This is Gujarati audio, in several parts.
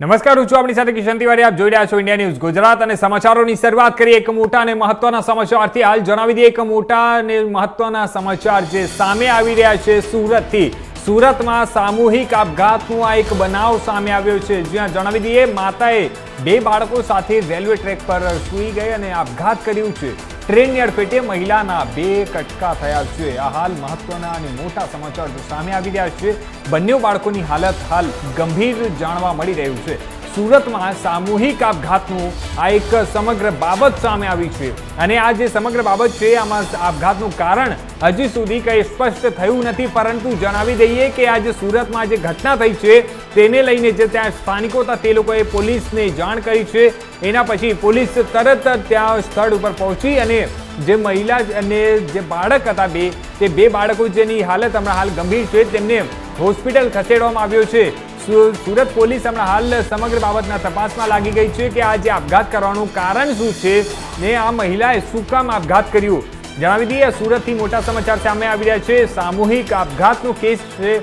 નમસ્કાર, હું છું આપણી સાથે કિશન તિવારી. આપ જોઈ રહ્યા છો ઇન્ડિયા ન્યૂઝ. ગુજરાત અને સમાચારોની શરૂઆત કરીએ એક મોટા અને મહત્વના સમાચારથી. હાલ જણાવી દઈએ એક મોટા અને મહત્વના સમાચાર જે સામે આવી રહ્યા છે સુરતથી. સુરતમાં સામૂહિક આપઘાતનો આ એક બનાવ સામે આવ્યો છે. જ્યાં જણાવી દઈએ, માતાએ બે બાળકો સાથે રેલવે ટ્રેક પર સૂઈ ગઈ અને આપઘાત કર્યું છે. ટ્રેનની અડફેટે મહિલાના બે કટકા થયા છે. આ હાલ મહત્વના અને મોટા સમાચાર સામે આવી રહ્યા છે. બંને બાળકોની હાલત હાલ ગંભીર જાણવા મળી રહ્યું છે. સુરતમાં સામૂહિક આપઘાતનું આ એક સમગ્ર બાબત સામે આવી છે. અને આ જે સમગ્ર બાબત છે, આમાં આપઘાતનું કારણ હજી સુધી કંઈ સ્પષ્ટ થયું નથી, પરંતુ જણાવી દઈએ કે આ જે સુરતમાં જે ઘટના થઈ છે, તેને લઈને જે ત્યાં સ્થાનિકો હતા, તે લોકોએ પોલીસને જાણ કરી છે. એના પછી પોલીસ તરત જ ત્યાં સ્થળ ઉપર પહોંચી અને જે મહિલા અને જે બાળક હતા બે, તે બે બાળકો જેની હાલત હમણાં હાલ ગંભીર છે, તેમને હોસ્પિટલ ખસેડવામાં આવ્યો છે. સુરત પોલીસ હમણાં હાલ સમગ્ર બાબતના તપાસમાં લાગી ગઈ છે કે આ જે આપઘાત કરવાનું કારણ શું છે ને આ મહિલાએ શું કામ આપઘાત કર્યું? જણાવી દઈએ, સુરતથી મોટા સમાચાર સામે આવી રહ્યા છે. સામૂહિક આપઘાતનો કેસ છે,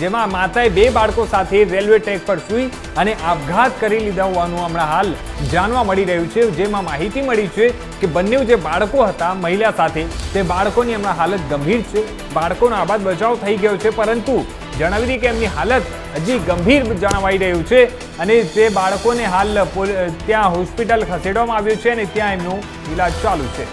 જેમાં માતાએ બે બાળકો સાથે રેલવે ટ્રેક પર સૂઈ અને આપઘાત કરી લીધા હોવાનું હમણાં હાલ જાણવા મળી રહ્યું છે. જેમાં માહિતી મળી છે કે બંને જે બાળકો હતા, મહિલા સાથે, તે બાળકોની હમણાં હાલત ગંભીર છે. બાળકોનો આબાદ બચાવ થઈ ગયો છે, પરંતુ જણાવી દઈએ કે એમની હાલત હજી ગંભીર જણાવાઈ રહ્યું છે અને તે બાળકોને હાલ ત્યાં હોસ્પિટલ ખસેડવામાં આવ્યું છે અને ત્યાં એમનું ઇલાજ ચાલુ છે.